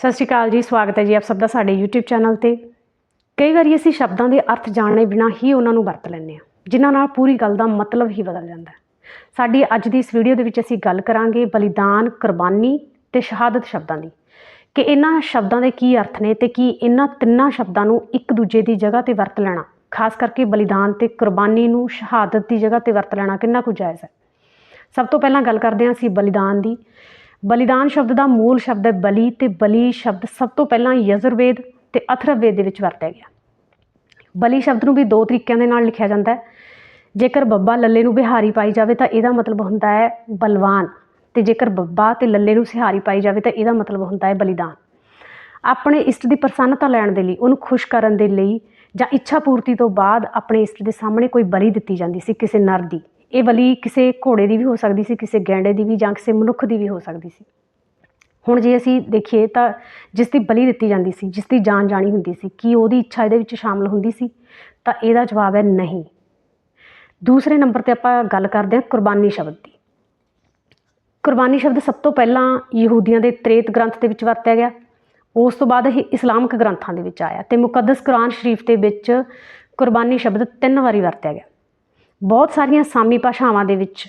ਸਤਿ ਸ਼੍ਰੀ ਅਕਾਲ ਜੀ, ਸਵਾਗਤ ਹੈ ਜੀ ਆਪ ਸਭ ਦਾ ਸਾਡੇ YouTube ਚੈਨਲ ਤੇ। ਕਈ ਵਾਰੀ ਅਸੀਂ ਸ਼ਬਦਾਂ ਦੇ ਅਰਥ ਜਾਣੇ ਬਿਨਾਂ ਹੀ ਉਹਨਾਂ ਨੂੰ ਵਰਤ ਲੈਂਦੇ ਹਾਂ, ਜਿਨ੍ਹਾਂ ਨਾਲ ਪੂਰੀ ਗੱਲ ਦਾ ਮਤਲਬ ਹੀ ਬਦਲ ਜਾਂਦਾ ਹੈ। ਸਾਡੀ ਅੱਜ ਦੀ ਇਸ ਵੀਡੀਓ ਦੇ ਵਿੱਚ ਅਸੀਂ ਗੱਲ ਕਰਾਂਗੇ ਬਲੀਦਾਨ, ਕੁਰਬਾਨੀ ਤੇ ਸ਼ਹਾਦਤ ਸ਼ਬਦਾਂ ਦੀ। ਕਿ ਇਹਨਾਂ ਸ਼ਬਦਾਂ ਦੇ ਕੀ ਅਰਥ ਨੇ ਤੇ ਕੀ ਇਹਨਾਂ ਤਿੰਨਾਂ ਸ਼ਬਦਾਂ ਨੂੰ ਇੱਕ ਦੂਜੇ ਦੀ ਜਗ੍ਹਾ ਤੇ ਵਰਤ ਲੈਣਾ, ਖਾਸ ਕਰਕੇ ਬਲੀਦਾਨ ਤੇ ਕੁਰਬਾਨੀ ਨੂੰ ਸ਼ਹਾਦਤ ਦੀ ਜਗ੍ਹਾ ਤੇ ਵਰਤ ਲੈਣਾ ਕਿੰਨਾ ਕੁ ਜਾਇਜ਼ ਹੈ। ਸਭ ਤੋਂ ਪਹਿਲਾਂ ਗੱਲ ਕਰਦੇ ਹਾਂ ਅਸੀਂ ਬਲੀਦਾਨ ਦੀ। ਬਲੀਦਾਨ ਸ਼ਬਦ ਦਾ ਮੂਲ ਸ਼ਬਦ ਹੈ ਬਲੀ ਤੇ ਬਲੀ ਸ਼ਬਦ ਸਭ ਤੋਂ ਪਹਿਲਾਂ ਯਜੁਰਵੇਦ ਤੇ ਅਥਰਵਵੇਦ ਦੇ ਵਿੱਚ ਵਰਤਿਆ ਗਿਆ। ਬਲੀ ਸ਼ਬਦ ਨੂੰ ਵੀ ਦੋ ਤਰੀਕਿਆਂ ਦੇ ਨਾਲ ਲਿਖਿਆ ਜਾਂਦਾ ਹੈ। ਜੇਕਰ ਬੱਬਾ ਲੱਲੇ ਨੂੰ ਬਿਹਾਰੀ ਪਾਈ ਜਾਵੇ ਤਾਂ ਇਹਦਾ ਮਤਲਬ ਹੁੰਦਾ ਹੈ ਬਲਵਾਨ ਤੇ ਜੇਕਰ ਬੱਬਾ ਤੇ ਲੱਲੇ ਨੂੰ ਸਿਹਾਰੀ ਪਾਈ ਜਾਵੇ ਤਾਂ ਇਹਦਾ ਮਤਲਬ ਹੁੰਦਾ ਹੈ ਬਲੀਦਾਨ। ਆਪਣੇ ਇਸ਼ਟ ਦੀ ਪ੍ਰਸੰਨਤਾ ਲੈਣ ਦੇ ਲਈ, ਉਹਨੂੰ ਖੁਸ਼ ਕਰਨ ਦੇ ਲਈ ਜਾਂ ਇੱਛਾ ਪੂਰਤੀ ਤੋਂ ਬਾਅਦ ਆਪਣੇ ਇਸ਼ਟ ਦੇ ਸਾਹਮਣੇ ਕੋਈ ਬਲੀ ਦਿੱਤੀ ਜਾਂਦੀ ਸੀ ਕਿਸੇ ਨਰ ਦੀ। ਇਹ ਬਲੀ ਕਿਸੇ ਘੋੜੇ ਦੀ ਵੀ ਹੋ ਸਕਦੀ ਸੀ, ਕਿਸੇ ਗੈਂਡੇ ਦੀ ਵੀ ਜਾਂ ਕਿਸੇ ਮਨੁੱਖ ਦੀ ਵੀ ਹੋ ਸਕਦੀ ਸੀ। ਹੁਣ ਜੇ ਅਸੀਂ ਦੇਖੀਏ ਤਾਂ ਜਿਸ ਦੀ ਬਲੀ ਦਿੱਤੀ ਜਾਂਦੀ ਸੀ, ਜਿਸ ਦੀ ਜਾਨ ਜਾਣੀ ਹੁੰਦੀ ਸੀ, ਕੀ ਉਹਦੀ ਇੱਛਾ ਇਹਦੇ ਵਿੱਚ ਸ਼ਾਮਲ ਹੁੰਦੀ ਸੀ, ਤਾਂ ਇਹਦਾ ਜਵਾਬ ਹੈ ਨਹੀਂ। ਦੂਸਰੇ ਨੰਬਰ ਤੇ ਆਪਾਂ ਗੱਲ ਕਰਦੇ ਹਾਂ ਕੁਰਬਾਨੀ ਸ਼ਬਦ ਦੀ। ਕੁਰਬਾਨੀ ਸ਼ਬਦ ਸਭ ਤੋਂ ਪਹਿਲਾਂ ਯਹੂਦੀਆਂ ਦੇ ਤ੍ਰੇਤ ਗ੍ਰੰਥ ਦੇ ਵਿੱਚ ਵਰਤਿਆ ਗਿਆ। ਉਸ ਤੋਂ ਬਾਅਦ ਇਹ ਇਸਲਾਮਿਕ ਗ੍ਰੰਥਾਂ ਦੇ ਵਿੱਚ ਆਇਆ ਤੇ ਮੁਕੱਦਸ ਕੁਰਾਨ ਸ਼ਰੀਫ ਦੇ ਵਿੱਚ ਕੁਰਬਾਨੀ ਸ਼ਬਦ ਤਿੰਨ ਵਾਰੀ ਵਰਤਿਆ ਗਿਆ। ਬਹੁਤ ਸਾਰੀਆਂ ਸਾਮੀ ਭਾਸ਼ਾਵਾਂ ਦੇ ਵਿੱਚ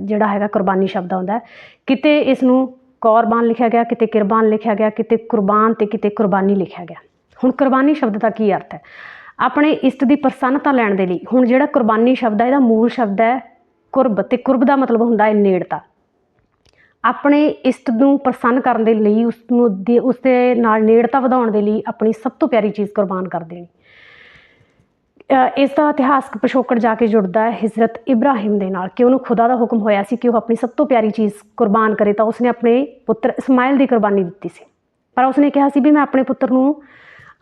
ਜਿਹੜਾ ਹੈਗਾ ਕੁਰਬਾਨੀ ਸ਼ਬਦ ਆਉਂਦਾ ਕਿਤੇ ਇਸ ਨੂੰ ਕੁਰਬਾਨ ਲਿਖਿਆ ਗਿਆ, ਕਿਤੇ ਕਿਰਬਾਨ ਲਿਖਿਆ ਗਿਆ, ਕਿਤੇ ਕੁਰਬਾਨ ਤੇ ਕਿਤੇ ਕੁਰਬਾਨੀ ਲਿਖਿਆ ਗਿਆ। ਹੁਣ ਕੁਰਬਾਨੀ ਸ਼ਬਦ ਦਾ ਕੀ ਅਰਥ ਹੈ? ਆਪਣੇ ਇਸ਼ਟ ਦੀ ਪ੍ਰਸੰਨਤਾ ਲੈਣ ਦੇ ਲਈ ਹੁਣ ਜਿਹੜਾ ਕੁਰਬਾਨੀ ਸ਼ਬਦ ਹੈ, ਇਹਦਾ ਮੂਲ ਸ਼ਬਦ ਹੈ ਕੁਰਬ ਤੇ ਕੁਰਬ ਦਾ ਮਤਲਬ ਹੁੰਦਾ ਹੈ ਨੇੜਤਾ। ਆਪਣੇ ਇਸ਼ਟ ਨੂੰ ਪ੍ਰਸੰਨ ਕਰਨ ਦੇ ਲਈ ਉਸ ਨੂੰ ਦੇ- ਉਸ ਦੇ ਨਾਲ ਨੇੜਤਾ ਵਧਾਉਣ ਦੇ ਲਈ ਆਪਣੀ ਸਭ ਤੋਂ ਪਿਆਰੀ ਚੀਜ਼ ਕੁਰਬਾਨ ਕਰ ਦੇਣੀ। ਇਸ ਦਾ ਇਤਿਹਾਸਕ ਪਿਛੋਕੜ ਜਾ ਕੇ ਜੁੜਦਾ ਹੈ ਹਿਜਰਤ ਇਬਰਾਹਿਮ ਦੇ ਨਾਲ। ਕਿ ਉਹਨੂੰ ਖੁਦਾ ਦਾ ਹੁਕਮ ਹੋਇਆ ਸੀ ਕਿ ਉਹ ਆਪਣੀ ਸਭ ਤੋਂ ਪਿਆਰੀ ਚੀਜ਼ ਕੁਰਬਾਨ ਕਰੇ ਤਾਂ ਉਸਨੇ ਆਪਣੇ ਪੁੱਤਰ ਇਸਮਾਇਲ ਦੀ ਕੁਰਬਾਨੀ ਦਿੱਤੀ ਸੀ। ਪਰ ਉਸਨੇ ਕਿਹਾ ਸੀ ਵੀ ਮੈਂ ਆਪਣੇ ਪੁੱਤਰ ਨੂੰ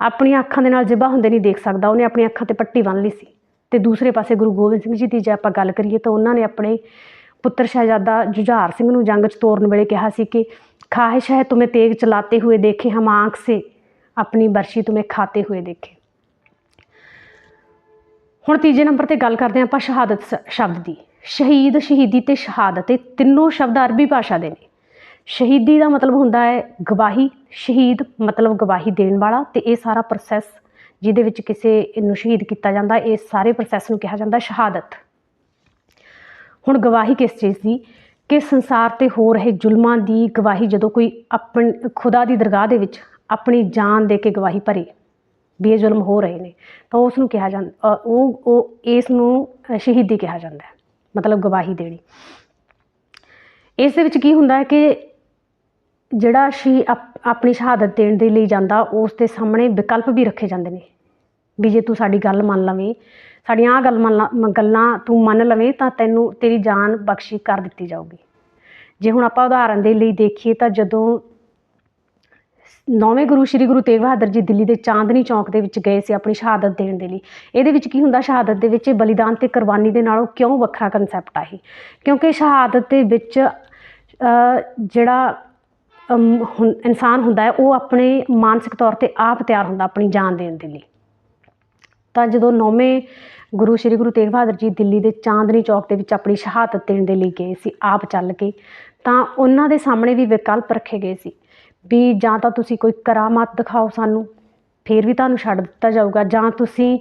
ਆਪਣੀਆਂ ਅੱਖਾਂ ਦੇ ਨਾਲ ਜਿਬਾ ਹੁੰਦੇ ਨਹੀਂ ਦੇਖ ਸਕਦਾ। ਉਹਨੇ ਆਪਣੀਆਂ ਅੱਖਾਂ ਤੇ ਪੱਟੀ ਬੰਨ੍ਹ ਲਈ ਸੀ। ਤੇ ਦੂਸਰੇ ਪਾਸੇ ਗੁਰੂ ਗੋਬਿੰਦ ਸਿੰਘ ਜੀ ਦੀ ਜੇ ਆਪਾਂ ਗੱਲ ਕਰੀਏ ਤਾਂ ਉਹਨਾਂ ਨੇ ਆਪਣੇ ਪੁੱਤਰ ਸ਼ਹਿਜ਼ਾਦਾ ਜੁਝਾਰ ਸਿੰਘ ਨੂੰ ਜੰਗ 'ਚ ਤੋਰਨ ਵੇਲੇ ਕਿਹਾ ਸੀ ਕਿ, ਖਾਹਿਸ਼ ਹੈ, ਤੁਮੇ ਤੇਗ ਚਲਾਤੇ ਹੋਏ ਦੇਖੇ, ਹਮ ਆਂਖ ਸੇ ਆਪਣੀ ਬਰਸ਼ੀ ਤੁਮੇ ਖਾਤੇ ਹੋਏ ਦੇਖੇ। ਹੁਣ ਤੀਜੇ ਨੰਬਰ ਤੇ ਗੱਲ ਕਰਦੇ ਹਾਂ ਆਪਾਂ ਸ਼ਹਾਦਤ ਸ- ਸ਼ਬਦ ਦੀ। ਸ਼ਹੀਦ, ਸ਼ਹੀਦੀ ਤੇ ਸ਼ਹਾਦਤ, ਇਹ ਤਿੰਨੋਂ ਸ਼ਬਦ ਅਰਬੀ ਭਾਸ਼ਾ ਦੇ ਨੇ। ਸ਼ਹੀਦੀ ਦਾ ਮਤਲਬ ਹੁੰਦਾ ਹੈ ਗਵਾਹੀ, ਸ਼ਹੀਦ ਮਤਲਬ ਗਵਾਹੀ ਦੇਣ ਵਾਲਾ ਤੇ ਇਹ ਸਾਰਾ ਪ੍ਰੋਸੈਸ ਜਿਹਦੇ ਵਿੱਚ ਕਿਸੇ ਨੂੰ ਸ਼ਹੀਦ ਕੀਤਾ ਜਾਂਦਾ, ਇਹ ਸਾਰੇ ਪ੍ਰੋਸੈਸ ਨੂੰ ਕਿਹਾ ਜਾਂਦਾ ਸ਼ਹਾਦਤ। ਹੁਣ ਗਵਾਹੀ ਕਿਸ ਚੀਜ਼ ਦੀ? ਕਿ ਸੰਸਾਰ ਤੇ ਹੋ ਰਹੇ ਜ਼ੁਲਮਾਂ ਦੀ ਗਵਾਹੀ ਜਦੋਂ ਕੋਈ ਆਪਣ, ਖੁਦਾ ਦੀ ਦਰਗਾਹ ਦੇ ਵਿੱਚ ਆਪਣੀ ਜਾਨ ਦੇ ਕੇ ਗਵਾਹੀ ਭਰੇ। ਵੀ ਇਹ ਜ਼ੁਲਮ ਹੋ ਰਹੇ ਨੇ, ਤਾਂ ਉਸ ਨੂੰ ਕਿਹਾ ਜਾਂਦਾ ਉਹ ਉਹ ਇਸ ਨੂੰ ਸ਼ਹੀਦੀ ਕਿਹਾ ਜਾਂਦਾ ਹੈ, ਮਤਲਬ ਗਵਾਹੀ ਦੇਣੀ। ਇਸ ਦੇ ਵਿੱਚ ਕੀ ਹੁੰਦਾ ਹੈ ਕਿ ਜਿਹੜਾ ਸ਼ੀ ਆਪਣੀ ਸ਼ਹਾਦਤ ਦੇਣ ਦੇ ਲਈ ਜਾਂਦਾ, ਉਸ ਦੇ ਸਾਹਮਣੇ ਵਿਕਲਪ ਵੀ ਰੱਖੇ ਜਾਂਦੇ ਨੇ। ਵੀ ਜੇ ਤੂੰ ਸਾਡੀ ਗੱਲ ਮੰਨ ਲਵੇਂ, ਸਾਡੀਆਂ ਆਹ ਗੱਲ ਮੰਨ ਲਾ- ਗੱਲਾਂ ਤੂੰ ਮੰਨ ਲਵੇਂ, ਤਾਂ ਤੈਨੂੰ, ਤੇਰੀ ਜਾਨ ਬਖਸ਼ੀ ਕਰ ਦਿੱਤੀ ਜਾਊਗੀ। ਜੇ ਹੁਣ ਆਪਾਂ ਉਦਾਹਰਨ ਦੇ ਲਈ ਦੇਖੀਏ ਤਾਂ ਜਦੋਂ ਨੌਵੇਂ ਗੁਰੂ, ਸ੍ਰੀ ਗੁਰੂ ਤੇਗ ਬਹਾਦਰ ਜੀ ਦਿੱਲੀ ਦੇ ਚਾਂਦਨੀ ਚੌਕ ਦੇ ਵਿੱਚ ਗਏ ਸੀ ਆਪਣੀ ਸ਼ਹਾਦਤ ਦੇਣ ਦੇ ਲਈ। ਇਹਦੇ ਵਿੱਚ ਕੀ ਹੁੰਦਾ, ਸ਼ਹਾਦਤ ਦੇ ਵਿੱਚ ਬਲੀਦਾਨ ਤੇ ਕੁਰਬਾਨੀ ਦੇ ਨਾਲੋਂ ਕਿਉਂ ਵੱਖਰਾ ਕਨਸੈਪਟ ਆ ਇਹ? ਕਿਉਂਕਿ ਸ਼ਹਾਦਤ ਦੇ ਵਿੱਚ ਜਿਹੜਾ ਹੁੰ- ਇਨਸਾਨ ਹੁੰਦਾ ਹੈ, ਉਹ ਆਪਣੇ ਮਾਨਸਿਕ ਤੌਰ ਤੇ ਆਪ ਤਿਆਰ ਹੁੰਦਾ ਆਪਣੀ ਜਾਨ ਦੇਣ ਦੇ ਲਈ। ਤਾਂ ਜਦੋਂ ਨੌਵੇਂ ਗੁਰੂ, ਸ੍ਰੀ ਗੁਰੂ ਤੇਗ ਬਹਾਦਰ ਜੀ ਦਿੱਲੀ ਦੇ ਚਾਂਦਨੀ ਚੌਕ ਦੇ ਵਿੱਚ ਆਪਣੀ ਸ਼ਹਾਦਤ ਦੇਣ ਦੇ ਲਈ ਗਏ ਸੀ, ਆਪ ਚੱਲ ਕੇ, ਤਾਂ ਉਹਨਾਂ ਦੇ ਸਾਹਮਣੇ ਵੀ ਵਿਕਲਪ ਰੱਖੇ ਗਏ ਸੀ। ਵੀ ਜਾਂ ਤਾਂ ਤੁਸੀਂ ਕੋਈ ਕਰਾਮਾਤ ਦਿਖਾਓ ਸਾਨੂੰ, ਫਿਰ ਵੀ ਤੁਹਾਨੂੰ ਛੱਡ ਦਿੱਤਾ ਜਾਊਗਾ। ਜਾਂ ਤੁਸੀਂ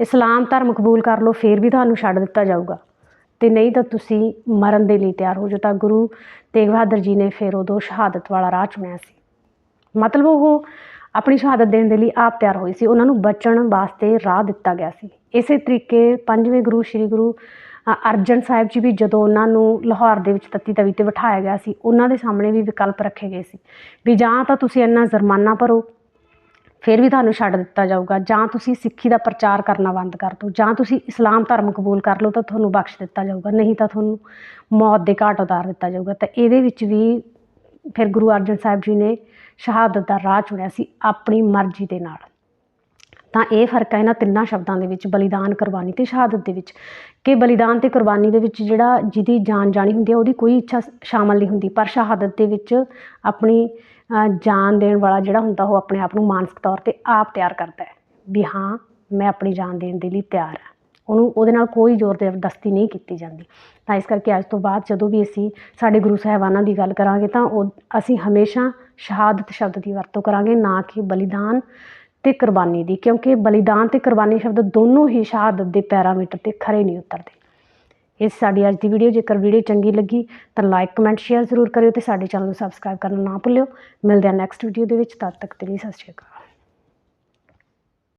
ਇਸਲਾਮ ਧਰਮ ਕਬੂਲ ਕਰ ਲਓ, ਫਿਰ ਵੀ ਤੁਹਾਨੂੰ ਛੱਡ ਦਿੱਤਾ ਜਾਊਗਾ। ਅਤੇ ਨਹੀਂ ਤਾਂ ਤੁਸੀਂ ਮਰਨ ਦੇ ਲਈ ਤਿਆਰ ਹੋ ਜਾਓ। ਤਾਂ ਗੁਰੂ ਤੇਗ ਬਹਾਦਰ ਜੀ ਨੇ ਫਿਰ ਉਦੋਂ ਸ਼ਹਾਦਤ ਵਾਲਾ ਰਾਹ ਚੁਣਿਆ ਸੀ। ਮਤਲਬ ਉਹ ਆਪਣੀ ਸ਼ਹਾਦਤ ਦੇਣ ਦੇ ਲਈ ਆਪ ਤਿਆਰ ਹੋਈ ਸੀ। ਉਹਨਾਂ ਨੂੰ ਬਚਣ ਵਾਸਤੇ ਰਾਹ ਦਿੱਤਾ ਗਿਆ ਸੀ। ਇਸੇ ਤਰੀਕੇ ਪੰਜਵੇਂ ਗੁਰੂ, ਸ੍ਰੀ ਗੁਰੂ ਅਰਜਨ ਸਾਹਿਬ ਜੀ ਵੀ ਜਦੋਂ ਉਹਨਾਂ ਨੂੰ ਲਾਹੌਰ ਦੇ ਵਿੱਚ ਤੱਤੀ ਤਵੀ ਤੇ ਬਿਠਾਇਆ ਗਿਆ ਸੀ, ਉਹਨਾਂ ਦੇ ਸਾਹਮਣੇ ਵੀ ਵਿਕਲਪ ਰੱਖੇ ਗਏ ਸੀ ਵੀ ਜਾਂ ਤਾਂ ਤੁਸੀਂ ਇੰਨਾ ਜੁਰਮਾਨਾ ਭਰੋ, ਫਿਰ ਵੀ ਤੁਹਾਨੂੰ ਛੱਡ ਦਿੱਤਾ ਜਾਊਗਾ, ਜਾਂ ਤੁਸੀਂ ਸਿੱਖੀ ਦਾ ਪ੍ਰਚਾਰ ਕਰਨਾ ਬੰਦ ਕਰ ਦਿਓ, ਜਾਂ ਤੁਸੀਂ ਇਸਲਾਮ ਧਰਮ ਕਬੂਲ ਕਰ ਲਓ ਤਾਂ ਤੁਹਾਨੂੰ ਬਖਸ਼ ਦਿੱਤਾ ਜਾਊਗਾ, ਨਹੀਂ ਤਾਂ ਤੁਹਾਨੂੰ ਮੌਤ ਦੇ ਘਾਟ ਉਤਾਰ ਦਿੱਤਾ ਜਾਊਗਾ। ਤਾਂ ਇਹਦੇ ਵਿੱਚ ਵੀ ਫਿਰ ਗੁਰੂ ਅਰਜਨ ਸਾਹਿਬ ਜੀ ਨੇ ਸ਼ਹਾਦਤ ਦਾ ਰਾਹ ਚੁਣਿਆ ਸੀ ਆਪਣੀ ਮਰਜ਼ੀ ਦੇ ਨਾਲ। ਤਾਂ ਇਹ ਫ਼ਰਕ ਹੈ ਇਹਨਾਂ ਤਿੰਨਾਂ ਸ਼ਬਦਾਂ ਦੇ ਵਿੱਚ, ਬਲੀਦਾਨ, ਕੁਰਬਾਨੀ ਅਤੇ ਸ਼ਹਾਦਤ ਦੇ ਵਿੱਚ। ਕਿ ਬਲੀਦਾਨ ਅਤੇ ਕੁਰਬਾਨੀ ਦੇ ਵਿੱਚ ਜਿਹੜਾ ਜਿਹਦੀ ਜਾਨ ਜਾਣੀ ਹੁੰਦੀ ਹੈ, ਉਹਦੀ ਕੋਈ ਇੱਛਾ ਸ਼ਾਮਲ ਨਹੀਂ ਹੁੰਦੀ। ਪਰ ਸ਼ਹਾਦਤ ਦੇ ਵਿੱਚ ਆਪਣੀ ਜਾਨ ਦੇਣ ਵਾਲਾ ਜਿਹੜਾ ਹੁੰਦਾ, ਉਹ ਆਪਣੇ ਆਪ ਨੂੰ ਮਾਨਸਿਕ ਤੌਰ ਤੇ ਆਪ ਤਿਆਰ ਕਰਦਾ ਹੈ ਵੀ ਹਾਂ, ਮੈਂ ਆਪਣੀ ਜਾਨ ਦੇਣ ਦੇ ਲਈ ਤਿਆਰ ਹਾਂ। ਉਹਨੂੰ, ਉਹਦੇ ਨਾਲ ਕੋਈ ਜ਼ੋਰ ਜ਼ਬਰਦਸਤੀ ਨਹੀਂ ਕੀਤੀ ਜਾਂਦੀ। ਤਾਂ ਇਸ ਕਰਕੇ ਅੱਜ ਤੋਂ ਬਾਅਦ ਜਦੋਂ ਵੀ ਅਸੀਂ ਸਾਡੇ ਗੁਰੂ ਸਾਹਿਬਾਨਾਂ ਦੀ ਗੱਲ ਕਰਾਂਗੇ, ਤਾਂ ਉਹ, ਅਸੀਂ ਹਮੇਸ਼ਾ ਸ਼ਹਾਦਤ ਸ਼ਬਦ ਦੀ ਵਰਤੋਂ ਕਰਾਂਗੇ, ਨਾ ਕਿ ਬਲੀਦਾਨ ਅਤੇ ਕੁਰਬਾਨੀ ਦੀ, ਕਿਉਂਕਿ ਬਲੀਦਾਨ ਅਤੇ ਕੁਰਬਾਨੀ ਸ਼ਬਦ ਦੋਨੋਂ ਹੀ ਸ਼ਹਾਦਤ ਦੇ ਪੈਰਾਮੀਟਰ ਤੇ ਖਰੇ ਨਹੀਂ ਉਤਰਦੇ। ਇਹ ਸਾਡੀ ਅੱਜ ਦੀ ਵੀਡੀਓ ਜੇਕਰ ਵੀਡੀਓ ਚੰਗੀ ਲੱਗੀ, ਤਾਂ ਲਾਈਕ ਕਮੈਂਟ ਸ਼ੇਅਰ ਜ਼ਰੂਰ ਕਰਿਓ ਅਤੇ ਸਾਡੇ ਚੈਨਲ ਨੂੰ ਸਬਸਕ੍ਰਾਈਬ ਕਰਨਾ ਨਾ ਭੁੱਲਿਓ। ਮਿਲਦੇ ਹਾਂ ਨੈਕਸਟ ਵੀਡੀਓ ਦੇ ਵਿੱਚ, ਤਦ ਤੱਕ ਦੇ ਲਈ ਸਤਿ ਸ਼੍ਰੀ ਅਕਾਲ।